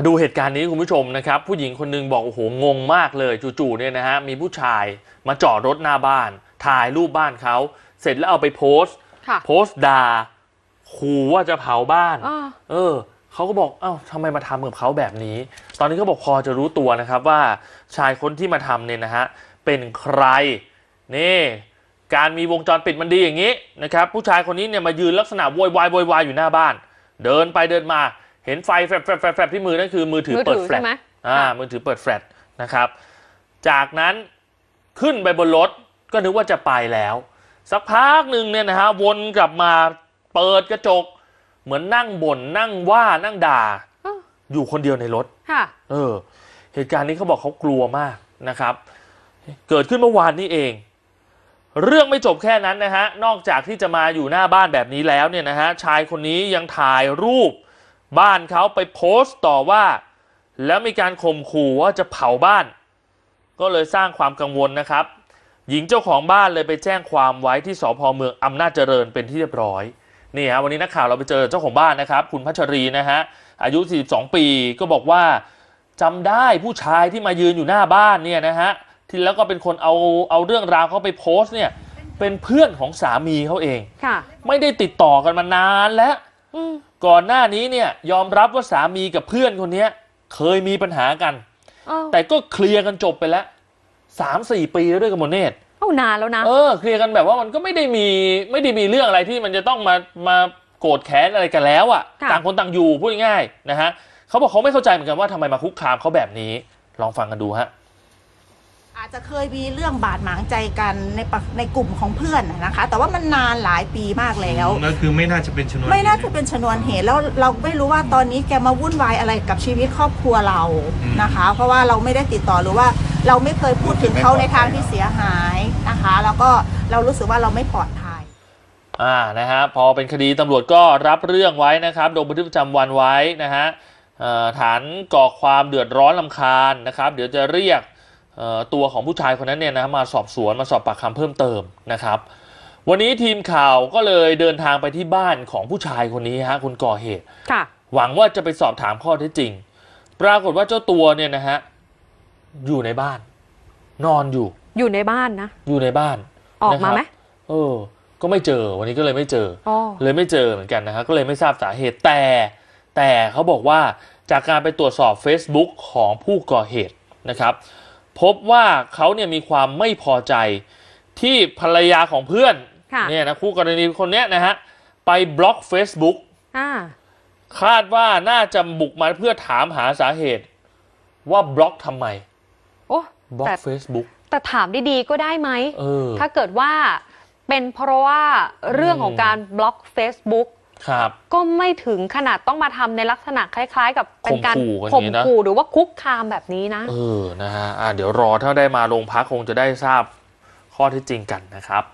มาดูเหตุการณ์นี้คุณผู้ชมนะครับ ผู้หญิงคนหนึงบอกโอ้โหงงมากเลยจู่ๆเนี่ยนะฮะมีผู้ชายมาจอดรถหน้าบ้าน ถ่ายรูปบ้านเขา เสร็จแล้วเอาไปโพสต์ค่ะโพสต์ด่าขู่ว่าจะเผาบ้านอ่าเออเขาก็บอกเอ้าทำไมมาทำกับเขาแบบนี้ ตอนนี้เขาบอกพอจะรู้ตัวนะครับว่าชายคนที่มาทำเนี่ยนะฮะเป็นใครนี่การมีวงจรปิดมันดีอย่างนี้นะครับผู้ชายคนนี้เนี่ยมายืนลักษณะโวยวายโวยวายอยู่หน้าบ้าน เดินไปเดินมา เห็นไฟแฟลชแฟลชแฟลชแฟลชที่มือนั่นคือมือถือมือเปิถืดอแฟลชใช่ไหมอ่าค่ะมือถือเปิดแฟลชนะครับ จากนั้นขึ้นไปบนรถก็นึกว่าจะไปแล้ว สักพักหนึ่งเนี่ยนะฮะวนกลับมาเปิดกระจก เหมือนนั่งบ่นนั่งว่านั่งด่าอ้าวอยู่คนเดียวในรถค่ะเออ เหตุการณ์นี้เขาบอกเขากลัวมากนะครับ เกิดขึ้นเมื่อวานนี้เอง เรื่องไม่จบแค่นั้นนะฮะนอกจากที่จะมาอยู่หน้าบ้านแบบนี้แล้วเนี่ยนะฮะชายคนนี้ยังถ่ายรูป บ้านเขาไปโพสต์ต่อว่า แล้วมีการข่มขู่ว่าจะเผาบ้าน ก็เลยสร้างความกังวลนะครับ หญิงเจ้าของบ้านเลยไปแจ้งความไว้ที่สพเมืองอำนาจเจริญเป็นที่เรียบร้อยนี่ฮะวันนี้นักข่าวเราไปเจอเจ้าของบ้านนะครับ คุณพัชรีนะฮะอายุ 42 ปีก็บอกว่าจำได้ผู้ชายที่มายืนอยู่หน้าบ้านเนี่ยนะฮะที่แล้วก็เป็นคนเอาเอาเรื่องราวเขาไปโพสต์เนี่ยเป็นเพื่อนของสามีเขาเอง ค่ะ ไม่ได้ติดต่อกันมานานแล้วอืม ก่อนหน้านี้เนี่ยยอมรับว่าสามีกับเพื่อนคนเนี้ยเคยมีปัญหากันเอ้าแต่ก็เคลียร์กันจบไปแล้วสามสี่ปีแล้วด้วยกันหมดเนตรเอ้านานแล้วนะ เออเคลียร์กันแบบว่ามันก็ไม่ได้มีไม่ได้มีเรื่องอะไรที่มันจะต้องมามาโกรธแค้นอะไรกันแล้วอะ่ะค่ะต่างคนต่างอยู่พูดง่ายๆนะฮะเขาบอกเขาไม่เข้าใจเหมือนกันว่าทำไมมาคุกคามเขาแบบนี้ ลองฟังกันดูฮะ อาจจะเคยมีเรื่องบาดหมางใจกันในปะในกลุ่มของเพื่อนน่ะนะคะ แต่ว่ามันนานหลายปีมากแล้วก็คือไม่น่าจะเป็นชนวนไม่น่าจะเป็นชนวนเหตุแล้วเราไม่รู้ว่าตอนนี้แกมาวุ่นวายอะไรกับชีวิตครอบครัวเรานะคะ เพราะว่าเราไม่ได้ติดต่อหรือว่าเราไม่เคยพูดถึงเขาในทางที่เสียหายนะคะ แล้วก็เรารู้สึกว่าเราไม่ปลอดภัยอ่านะฮะพอเป็นคดีตำรวจก็รับเรื่องไว้นะครับลงบันทึกประจำวันไว้นะฮะเอ่อฐานก่อความเดือดร้อนลำคาญนะครับ เดี๋ยวจะเรียกเอ่อ ตัวของผู้ชายคนนั้นเนี่ยนะมาสอบสวนมาสอบปากคำเพิ่มเติมนะครับ วันนี้ทีมข่าวก็เลยเดินทางไปที่บ้านของผู้ชายคนนี้ฮะคนก่อเหตุค่ะหวังว่าจะไปสอบถามข้อเท็จจริง ปรากฏว่าเจ้าตัวเนี่ยนะฮะอยู่ในบ้าน นอนอยู่ อยู่ในบ้านนะ อยู่ในบ้าน ออกมาไหมนะครับเออ ก็ไม่เจอวันนี้ก็เลยไม่เจออ๋อเลยไม่เจอเหมือนกันนะฮะก็เลยไม่ทราบสาเหตุแต่ แต่เขาบอกว่าจากการไปตรวจสอบ Facebook ของผู้ก่อเหตุนะครับ พบว่าเขาเนี่ยมีความไม่พอใจที่ภรรยาของเพื่อนค่ะเนี่ยนะคู่กรณีคนเนี้ยนะฮะไปบล็อก Facebook อ่าคาดว่าน่าจะบุกมาเพื่อถามหาสาเหตุ ว่าบล็อกทำไมโอ้บล็อแต่ก Facebook แต่ถามดีๆก็ได้ไหมเออถ้าเกิดว่าเป็นเพราะว่าเรื่องของการบล็อก Facebook ครับ ก็ไม่ถึงขนาดต้องมาทำในลักษณะคล้าย ๆ กับเป็นการข่มขู่กันอย่างข่มนี้นะขู่หรือว่าคุกคามแบบนี้นะเออนะฮะอะเดี๋ยวรอถ้าได้มาโรงพักคงจะได้ทราบข้อเท็จจริงกันนะครับ